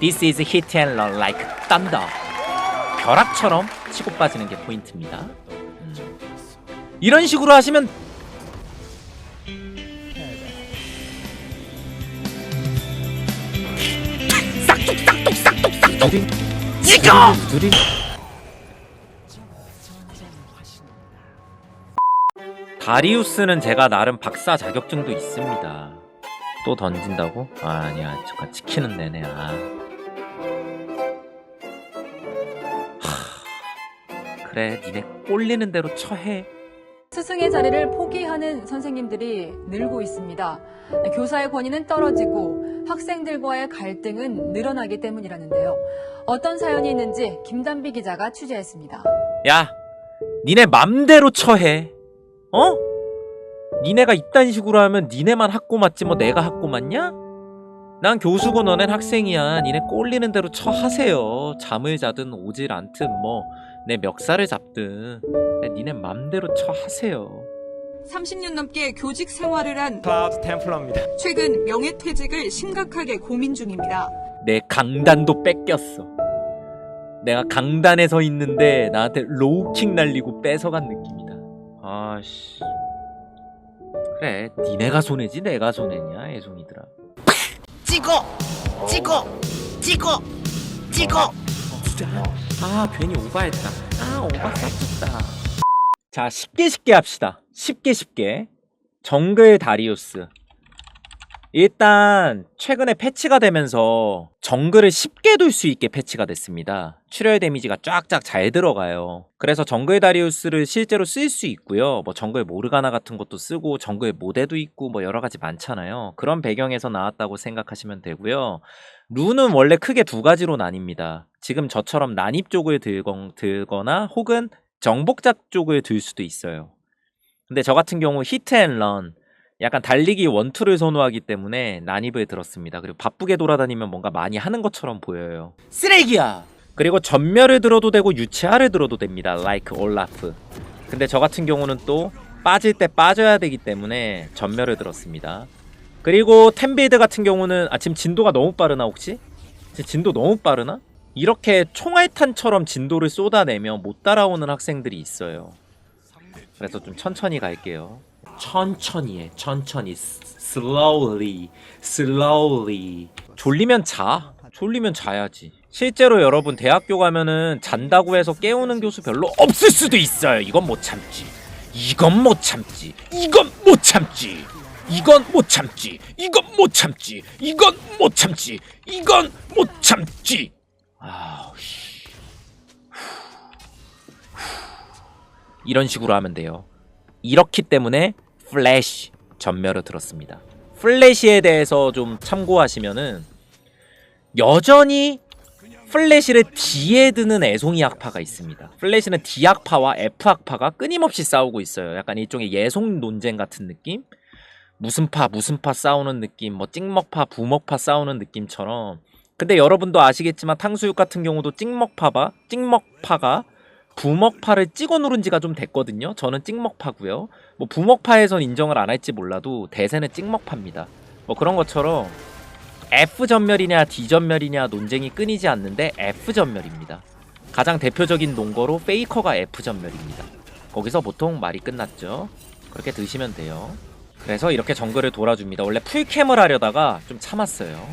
This is hit and run like thunder. 벼락처럼 치고 빠지는 게 포인트입니다. 음. 이런 식으로 하시면 싹둑 싹둑 싹둑 싹둑! 둘이 다리우스는 제가 나름 박사 자격증도 있습니다. 또 던진다고? 아, 아니야. 잠깐 지키는 내내. 아. 그래, 니네 꼴리는 대로 처해. 스승의 자리를 포기하는 선생님들이 늘고 있습니다. 교사의 권위는 떨어지고 학생들과의 갈등은 늘어나기 때문이라는데요. 어떤 사연이 있는지 김단비 기자가 취재했습니다. 야, 니네 맘대로 처해. 어? 니네가 이딴 식으로 하면 니네만 학고 맞지 뭐 내가 학고 맞냐? 난 교수고 너넨 학생이야. 니네 꼴리는 대로 처하세요. 잠을 자든 오질 않든 뭐 내 멱살을 잡든 니네 맘대로 처하세요. 30년 넘게 교직 생활을 한 클라우드 템플러입니다. 최근 명예퇴직을 심각하게 고민 중입니다. 내 강단도 뺏겼어. 내가 강단에 서 있는데 나한테 로우킥 날리고 뺏어간 느낌이다. 아씨. 그래, 니네가 손해지 내가 손해냐, 애송이들아. 찍어 찍어 찍어 찍어 아, 괜히 오바했다. 아, 오바 쌌다. 자, 쉽게 쉽게 합시다. 쉽게 쉽게. 정글 다리우스. 일단 최근에 패치가 되면서 정글을 쉽게 둘수 있게 패치가 됐습니다. 출혈 데미지가 쫙쫙 잘 들어가요. 그래서 정글 다리우스를 실제로 쓸 수 있고요. 뭐 정글 모르가나 같은 것도 쓰고 정글 모대도 있고 뭐 여러 가지 많잖아요. 그런 배경에서 나왔다고 생각하시면 되고요. 룬은 원래 크게 두 가지로 나뉩니다. 지금 저처럼 난입 쪽을 들건, 들거나 혹은 정복작 쪽을 들 수도 있어요. 근데 저 같은 경우 히트 앤 런, 약간 달리기 원투를 선호하기 때문에 난입을 들었습니다. 그리고 바쁘게 돌아다니면 뭔가 많이 하는 것처럼 보여요. 쓰레기야! 그리고 전멸을 들어도 되고 유치아를 들어도 됩니다. like 올라프. 근데 저 같은 경우는 또 빠질 때 빠져야 되기 때문에 전멸을 들었습니다. 그리고 템빌드 같은 경우는 아 지금 진도가 너무 빠르나 혹시? 지금 진도 너무 빠르나? 이렇게 총알탄처럼 진도를 쏟아내면 못 따라오는 학생들이 있어요. 그래서 좀 천천히 갈게요. 천천히 해. 천천히. slowly. slowly. 졸리면 자. 졸리면 자야지. 실제로 여러분 대학교 가면은 잔다고 해서 깨우는 교수 별로 없을 수도 있어요. 이건 못 참지. 이건 못 참지. 이건 못 참지. 이건 못 참지. 이건 못 참지. 이건 못 참지. 이건 못 참지. 아우 씨. 이런 식으로 하면 돼요. 이렇기 때문에 플래시 전멸을 들었습니다. 플래시에 대해서 좀 참고하시면은 여전히 플래시를 D에 드는 애송이 학파가 있습니다. 플래시는 D 학파와 F 학파가 끊임없이 싸우고 있어요. 약간 일종의 예송 논쟁 같은 느낌? 무슨 파 무슨 파 싸우는 느낌, 뭐 찍먹파 부먹파 싸우는 느낌처럼. 근데 여러분도 아시겠지만 탕수육 같은 경우도 찍먹파가 찍먹파가 부먹파를 찍어 누른 지가 좀 됐거든요. 저는 찍먹파고요. 뭐 부먹파에선 인정을 안 할지 몰라도 대세는 찍먹파입니다. 뭐 그런 것처럼 F 전멸이냐 D 전멸이냐 논쟁이 끊이지 않는데 F 전멸입니다. 가장 대표적인 농거로 페이커가 F 전멸입니다. 거기서 보통 말이 끝났죠. 그렇게 드시면 돼요. 그래서 이렇게 정글을 돌아줍니다. 원래 풀캠을 하려다가 좀 참았어요.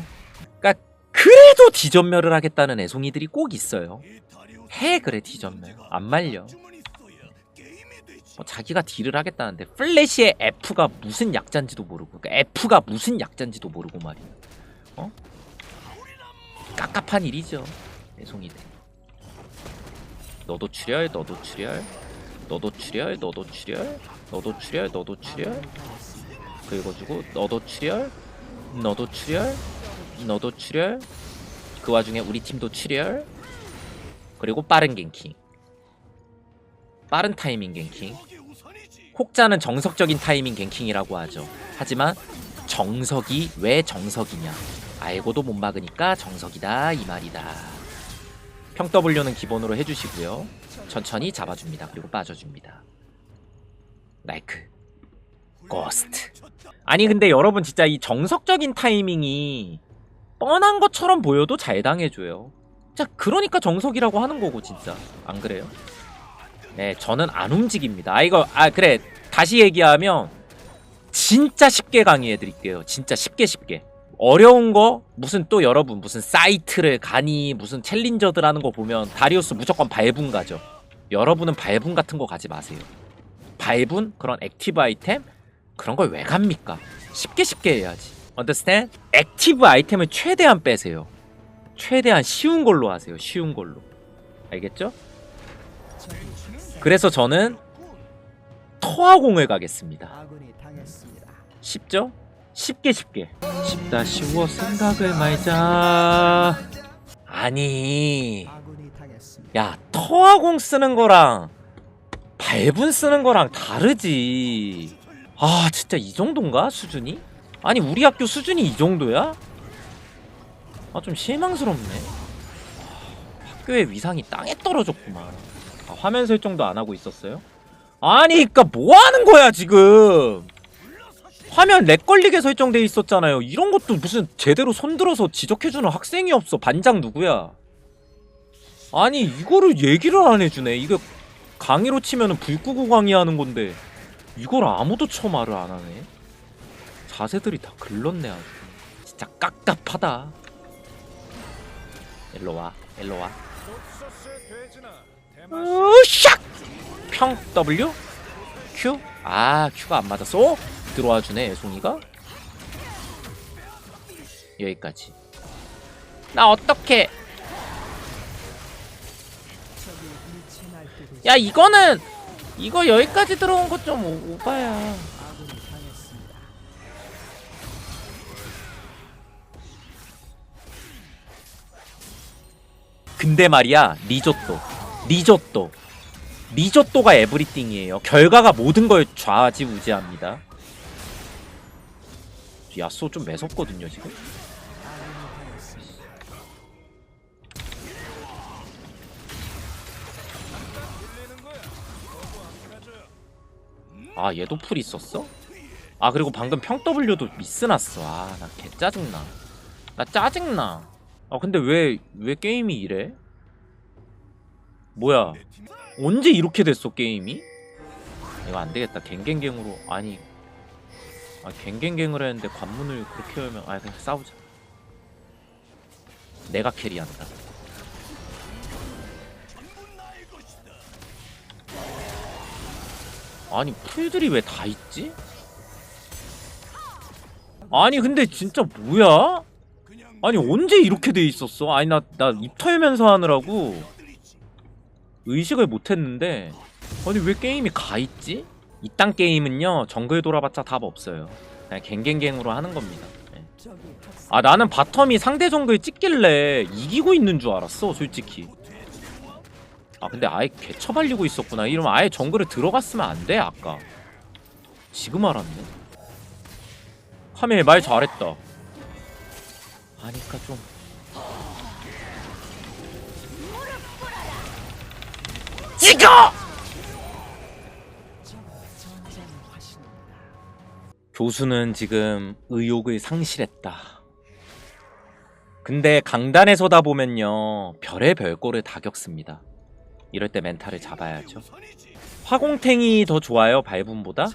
그러니까 그래도 D 전멸을 하겠다는 애송이들이 꼭 있어요. 해 그래 전멸 안 말려. 뭐 자기가 딜을 하겠다는데 플래시의 F가 무슨 약자인지도 모르고 그러니까 F가 무슨 약자인지도 모르고 말이야. 어? 깝깝한 일이죠. 애송이들. 너도 출혈, 너도 출혈, 너도 출혈, 너도 출혈, 너도 출혈, 너도 출혈. 그리고 너도 출혈, 너도 출혈, 너도 출혈. 그 와중에 우리 팀도 출혈. 그리고 빠른 갱킹. 빠른 타이밍 갱킹. 혹자는 정석적인 타이밍 갱킹이라고 하죠. 하지만 정석이 왜 정석이냐? 알고도 못 막으니까 정석이다 이 말이다. 평 W는 기본으로 해주시고요. 천천히 잡아줍니다. 그리고 빠져줍니다. 라이크 고스트. 아니 근데 여러분 진짜 이 정석적인 타이밍이 뻔한 것처럼 보여도 잘 당해줘요. 자, 그러니까 정석이라고 하는 거고 진짜 안 그래요? 네, 저는 안 움직입니다. 아 이거 아 그래 다시 얘기하면 진짜 쉽게 강의해 드릴게요. 진짜 쉽게 쉽게. 어려운 거 무슨 또 여러분 무슨 사이트를 가니 무슨 챌린저들 하는 거 보면 다리우스 무조건 발분 가죠. 여러분은 발분 같은 거 가지 마세요. 발분 그런 액티브 아이템 그런 걸 왜 갑니까? 쉽게 쉽게 해야지. understand? 액티브 아이템을 최대한 빼세요. 최대한 쉬운 걸로 하세요. 쉬운 걸로. 알겠죠? 그래서 저는 터화공을 가겠습니다. 쉽죠? 쉽게 쉽게. 쉽다 쉬워 생각을 말자. 아니. 야, 터화공 쓰는 거랑 발분 쓰는 거랑 다르지. 아, 진짜 이 정도인가? 수준이? 아니, 우리 학교 수준이 이 정도야? 아, 좀 실망스럽네. 아, 학교의 위상이 땅에 떨어졌구만. 아, 화면 설정도 안 하고 있었어요? 아니, 그니까 뭐 하는 거야, 지금? 화면 렉 걸리게 설정돼 있었잖아요. 이런 것도 무슨 제대로 손들어서 지적해주는 학생이 없어. 반장 누구야? 아니 이거를 얘기를 안 해주네 이거 강의로 치면은 불 끄고 강의하는 건데 이걸 아무도 처 말을 안 하네 자세들이 다 글렀네 아주 진짜 깝깝하다 일로 와 일로 와. 으샥! 평 W? Q? 아 Q가 안 맞았어? 어? 들어와 주네 애송이가. 여기까지. 나 어떻게 야 이거는 이거 여기까지 들어온 거좀 오바야 근데 말이야 리조또. 리조또. 리조또가 에브리띵이에요. 결과가 모든 걸 좌지우지합니다. 야쏘 좀 매섭거든요 지금. 아 얘도 풀 있었어? 아 그리고 방금 평 W도 미스 났어. 아나 개 짜증나. 나 짜증나 아 근데 왜 왜 게임이 이래? 뭐야 언제 이렇게 됐어 게임이? 이거 안 되겠다 갱갱갱으로 아니 아 갱갱갱을 했는데 관문을 그렇게 열면 아 그냥 싸우자 내가 캐리한다 아니 풀들이 왜 다 있지? 아니 근데 진짜 뭐야? 아니 언제 이렇게 돼 있었어? 아니 나 나 입 털면서 하느라고 의식을 못했는데 아니 왜 게임이 가 있지? 이딴 게임은요 정글 돌아봤자 답 없어요. 그냥 갱갱갱으로 하는 겁니다. 학살 아 나는 바텀이 상대 정글 찍길래 이기고 있는 줄 알았어 솔직히. 아 근데 아예 개처발리고 있었구나. 이러면 아예 정글에 들어갔으면 안 돼 아까. 지금 알았네. 카멜 말 잘했다. 아니까 좀. 화신입니다. 교수는 지금 의욕을 상실했다. 근데 강단에서다 보면요 별의 별 꼴을 다 겪습니다. 이럴 때 멘탈을 잡아야죠. 화공탱이 더 좋아요 발분보다?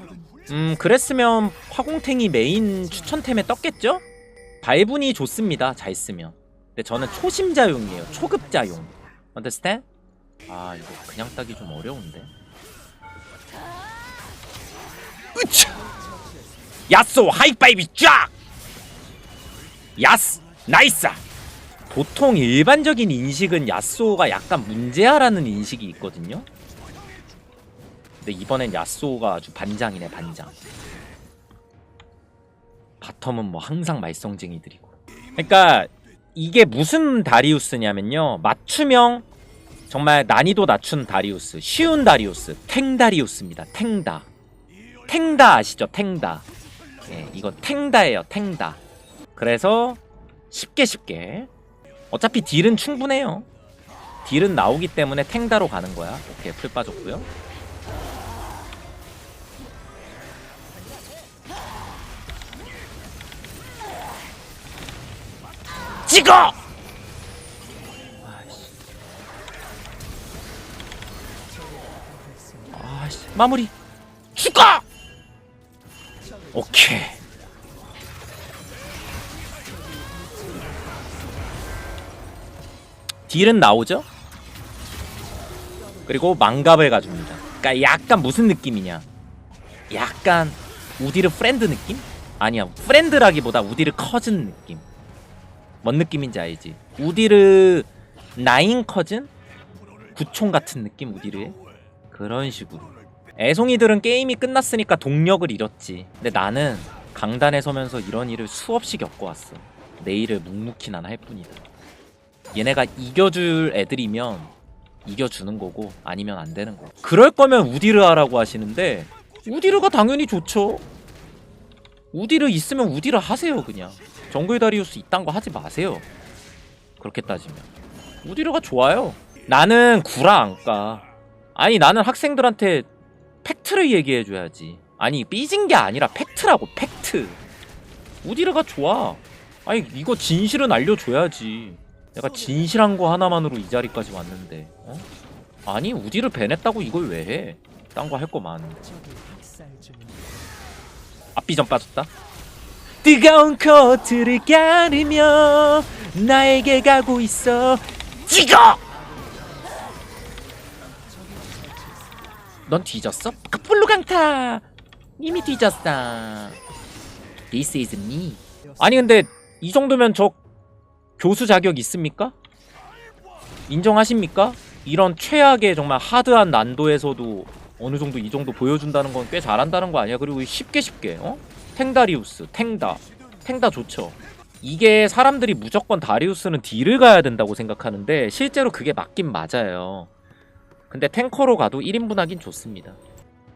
음 그랬으면 화공탱이 메인 추천템에 떴겠죠? 발분이 좋습니다 잘 쓰면. 근데 저는 초심자용이에요 초급자용. understand? 아 이거 그냥 따기 좀 어려운데. 으차! 야쏘 하이파이브 쫙! 야스 나이스! 보통 일반적인 인식은 야쏘가 약간 문제아라는 인식이 있거든요. 근데 이번엔 야쏘가 아주 반장이네 반장. 바텀은 뭐 항상 말썽쟁이들이고. 그러니까 이게 무슨 다리우스냐면요. 맞춤형 정말 난이도 낮춘 다리우스, 쉬운 다리우스, 탱 다리우스입니다. 탱다. 탱다 아시죠? 탱다. 예, 이건 탱다예요. 탱다. 그래서 쉽게 쉽게 어차피 딜은 충분해요. 딜은 나오기 때문에 탱다로 가는 거야. 오케이, 풀 빠졌고요. 찍어 아씨. 마무리. 죽어 오케이. 딜은 나오죠? 그리고 망갑을 가줍니다. 그러니까 약간 무슨 느낌이냐? 약간 우디르 프렌드 느낌? 아니야 프렌드라기보다 우디르 커즌 느낌 뭔 느낌인지 알지? 우디르 나인 커즌? 구총 같은 느낌 우디르의? 그런 식으로 애송이들은 게임이 끝났으니까 동력을 잃었지. 근데 나는 강단에 서면서 이런 일을 수없이 겪어왔어. 내 일을 묵묵히 난 할 뿐이다. 얘네가 이겨줄 애들이면 이겨주는 거고 아니면 안 되는 거고. 그럴 거면 우디르 하라고 하시는데 우디르가 당연히 좋죠. 우디르 있으면 우디르 하세요 그냥. 정글 다리우스 이딴 거 하지 마세요. 그렇게 따지면 우디르가 좋아요. 나는 구라 안 까. 아니 나는 학생들한테 팩트를 얘기해줘야지. 아니 삐진 게 아니라 팩트라고 팩트. 우디르가 좋아. 아니 이거 진실은 알려줘야지. 내가 진실한 거 하나만으로 이 자리까지 왔는데. 어? 아니 우디르 배냈다고 이걸 왜 해? 딴 거 할 거 많은데. 앞비전 빠졌다. 뜨거운 코트를 가르며 나에게 가고 있어. 찍어 넌 뒤졌어? 카풀루 강타 이미 뒤졌어 This is me 아니 근데 이 정도면 저 교수 자격 있습니까? 인정하십니까? 이런 최악의 정말 하드한 난도에서도 어느 정도 이 정도 보여준다는 건 꽤 잘한다는 거 아니야? 그리고 쉽게 쉽게 어? 탱다리우스, 탱다, 탱다 좋죠. 이게 사람들이 무조건 다리우스는 딜을 가야 된다고 생각하는데 실제로 그게 맞긴 맞아요. 근데 탱커로 가도 1인분 하긴 좋습니다.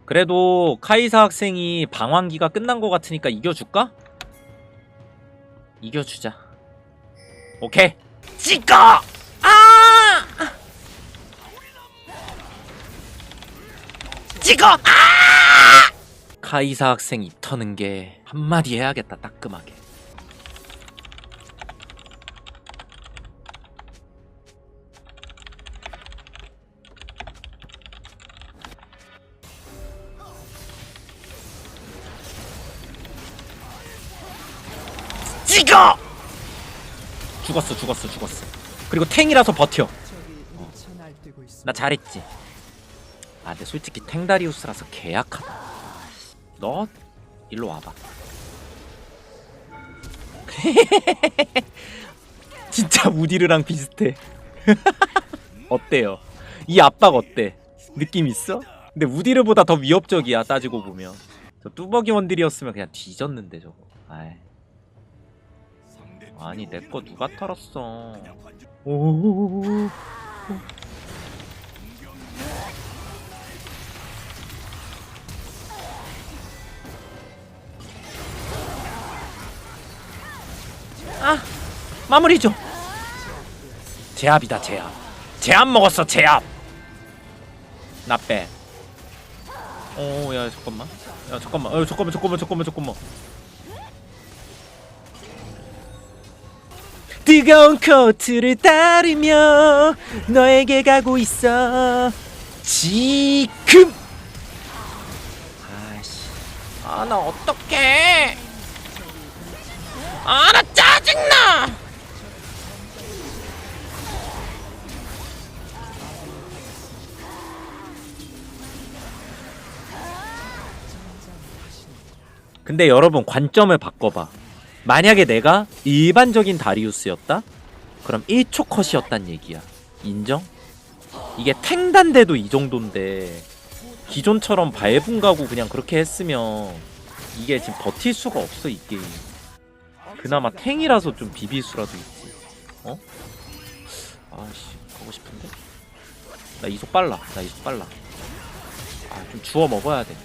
그래도 카이사 학생이 방황기가 끝난 것 같으니까 이겨줄까? 이겨주자. 오케이. 찍어 아 찍어 아 카이사 학생 입 터는 게 한마디 해야겠다 따끔하게. 찍어 죽었어 죽었어 죽었어. 그리고 탱이라서 버텨. 있습니다. 나 잘했지. 아, 근데 솔직히 탱다리우스라서 개약하다. 너 일로 와봐. 진짜 우디르랑 비슷해. 어때요? 이 압박 어때? 느낌 있어? 근데 우디르보다 더 위협적이야 따지고 보면. 저 뚜벅이 원딜이었으면 그냥 뒤졌는데 저거. 아이. 아니 내 거 누가 털었어? 오. 아 마무리 좀 제압이다 제압. 제압 먹었어 제압. 나빼. 오야 잠깐만. 야 잠깐만. 어 잠깐만 잠깐만 잠깐만 잠깐만. 뜨거운 코트를 따르며 너에게 가고 있어. 지금! 아씨. 아 나 어떡해. 아나 짜증나 근데 여러분 관점을 바꿔봐 만약에 내가 일반적인 다리우스였다? 그럼 1초 컷이었단 얘기야 인정? 이게 탱단데도 이 정도인데 기존처럼 밟은 가고 그냥 그렇게 했으면 이게 지금 버틸 수가 없어 이 게임 그나마 탱이라서 좀 비빌 수라도 있지. 어? 아씨 가고 싶은데? 나 이속 빨라. 나 이속 빨라. 아 좀 주워 먹어야 돼.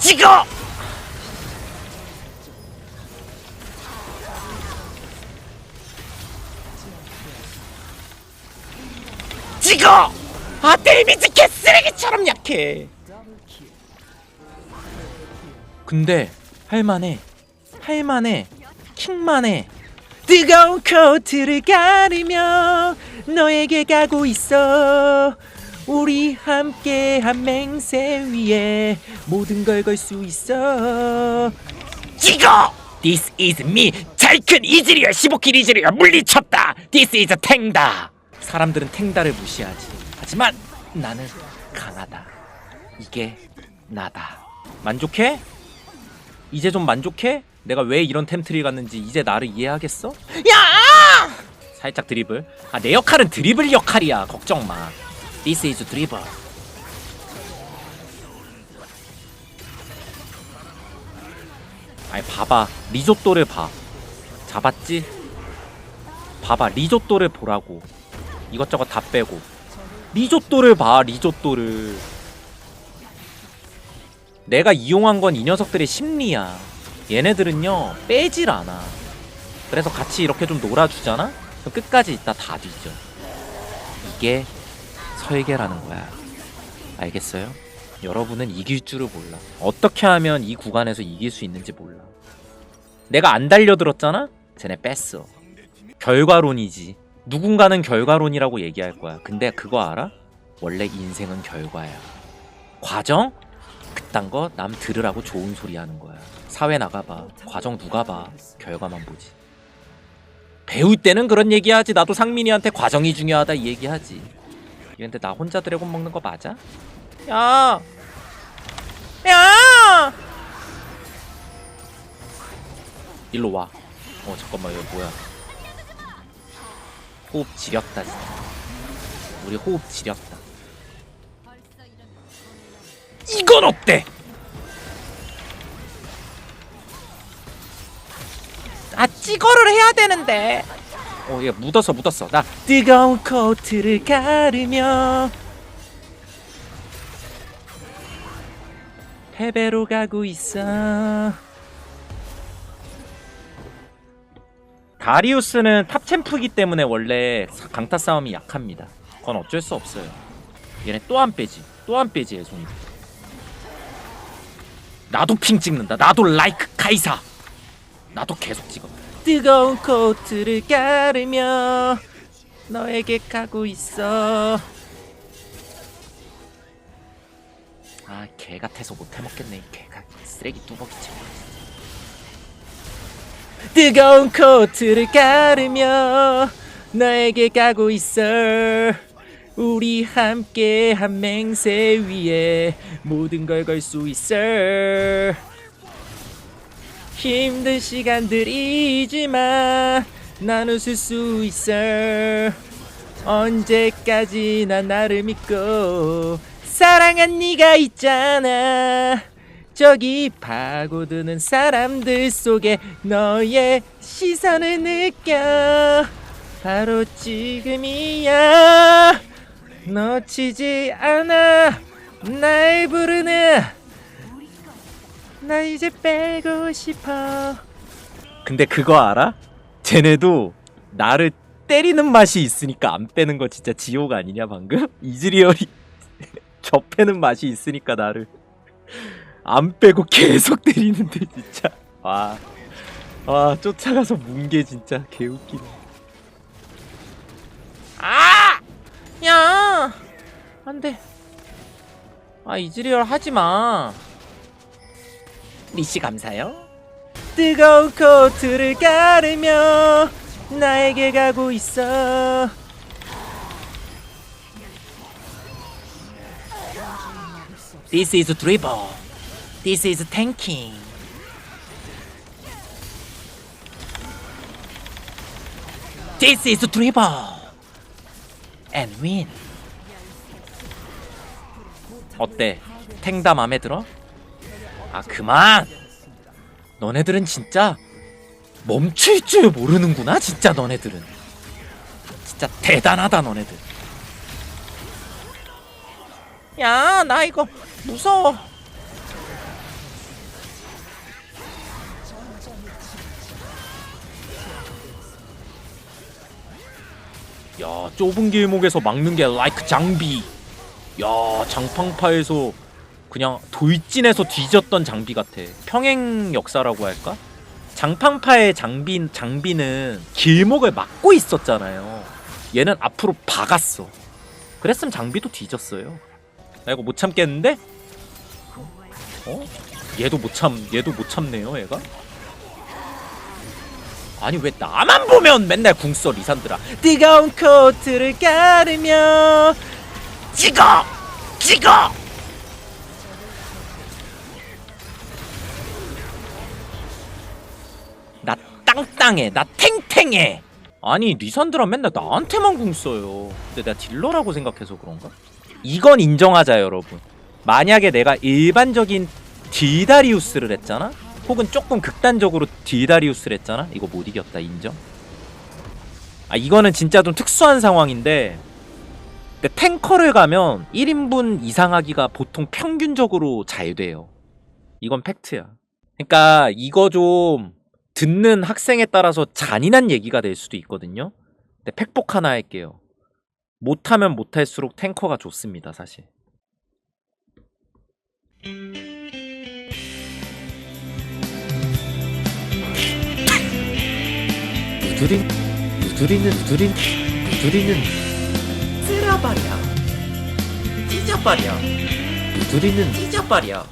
찍어 찍어 아 데미지 개쓰레기처럼 약해. 근데 할만해. 할만해. 킹만해. 뜨거운 코트를 가르며 너에게 가고 있어. 우리 함께 한 맹세 위에 모든 걸 걸 수 있어. 찍어 This is me. 잘큰 이즈리얼 15킬 이즈리얼 물리쳤다. This is 탱다 사람들은 탱다를 무시하지. 하지만 나는 강하다. 이게 나다. 만족해? 이제 좀 만족해? 내가 왜 이런 템트리 갔는지 이제 나를 이해하겠어? 야! 살짝 드리블. 아 내 역할은 드리블 역할이야. 걱정 마. This is 드리블 아니 봐봐. 리조또를 봐. 잡았지? 봐봐. 리조또를 보라고 이것저것 다 빼고. 리조또를 봐 리조또를. 내가 이용한 건 이 녀석들의 심리야. 얘네들은요 빼질 않아. 그래서 같이 이렇게 좀 놀아주잖아? 그럼 끝까지 있다 다 뒤져. 이게 설계라는 거야. 알겠어요? 여러분은 이길 줄을 몰라. 어떻게 하면 이 구간에서 이길 수 있는지 몰라. 내가 안 달려들었잖아? 쟤네 뺐어. 결과론이지 누군가는 결과론이라고 얘기할 거야. 근데 그거 알아? 원래 인생은 결과야. 과정? 그딴 거 남 들으라고 좋은 소리 하는 거야. 사회 나가봐. 과정 누가 봐. 결과만 보지. 배울 때는 그런 얘기하지. 나도 상민이한테 과정이 중요하다 이 얘기하지. 근데 나 혼자 드래곤 먹는 거 맞아? 야! 야! 일로 와. 어 잠깐만 이거 뭐야? 호흡 지렸다 진짜. 우리 호흡 지렸다. 이건 어때? 아 찍어를 해야 되는데. 어, 얘 묻었어, 묻었어. 나 뜨거운 코트를 가르며 패배로 가고 있어. 다리우스는 탑 챔프기 때문에 원래 강타 싸움이 약합니다. 그건 어쩔 수 없어요. 얘네 또 안 빼지. 또 안 빼지, 애송이. 나도 핑 찍는다. 나도 라이크 카이사. 나도 계속 찍어. 뜨거운 코트를 가르며 너에게 가고 있어. 아, 개 같아서 못 해먹겠네. 이 개가 쓰레기 뚜벅이지. 뜨거운 코트를 가르며 너에게 가고 있어. 우리 함께 한 맹세 위에 모든 걸 걸 수 있어. 힘든 시간들이지만 난 웃을 수 있어. 언제까지나 나를 믿고 사랑한 네가 있잖아 저기 파고드는 사람들 속에 너의 시선을 느껴. 바로 지금이야. 놓치지 않아. 날 부르는 나 이제 빼고 싶어. 근데 그거 알아? 쟤네도 나를 때리는 맛이 있으니까 안 빼는 거 진짜 지옥 아니냐 방금? 이즈리얼이 접해는 맛이 있으니까 나를 안 빼고 계속 때리는데 진짜. 와, 와 쫓아가서 문게 진짜 개웃기네. 아! 야! 안돼. 아 이즈리얼 하지마. 리씨 감사요. 뜨거운 코트를 가르며 나에게 가고 있어. This is dribble This is tanking. This is dribble. And win. 어때? 탱다 맘에 들어? 아 그만. 너네들은 진짜 멈출 줄 모르는구나. 진짜 너네들은. 진짜 대단하다 너네들. 야, 나 이거 무서워. 야 좁은 길목에서 막는 게 라이크 장비 야 장팡파에서 그냥 돌진해서 뒤졌던 장비 같아. 평행 역사라고 할까? 장팡파의 장비 장비는 길목을 막고 있었잖아요. 얘는 앞으로 박았어. 그랬으면 장비도 뒤졌어요. 나 이거 못 참겠는데? 어? 얘도 못 참, 얘도 못 참네요, 얘가. 아니 왜 나만 보면 맨날 궁써 리산드라 뜨거운 코트를 가르며. 찍어! 찍어! 나 땅땅해. 나 탱탱해. 아니 리산드라 맨날 나한테만 궁 써요. 근데 내가 딜러라고 생각해서 그런가? 이건 인정하자 여러분. 만약에 내가 일반적인 딜다리우스를 했잖아? 혹은 조금 극단적으로 딜다리우스를 했잖아? 이거 못 이겼다 인정? 아 이거는 진짜 좀 특수한 상황인데 근데 탱커를 가면 1인분 이상 하기가 보통 평균적으로 잘 돼요 이건 팩트야 그러니까 이거 좀 듣는 학생에 따라서 잔인한 얘기가 될 수도 있거든요. 근데 팩복 하나 할게요. 못하면 못할수록 탱커가 좋습니다, 사실. 누드린, 누드리는, 누드린, 누드리는 쓸어버려. 찢어버려. 누드리는 찢어버려.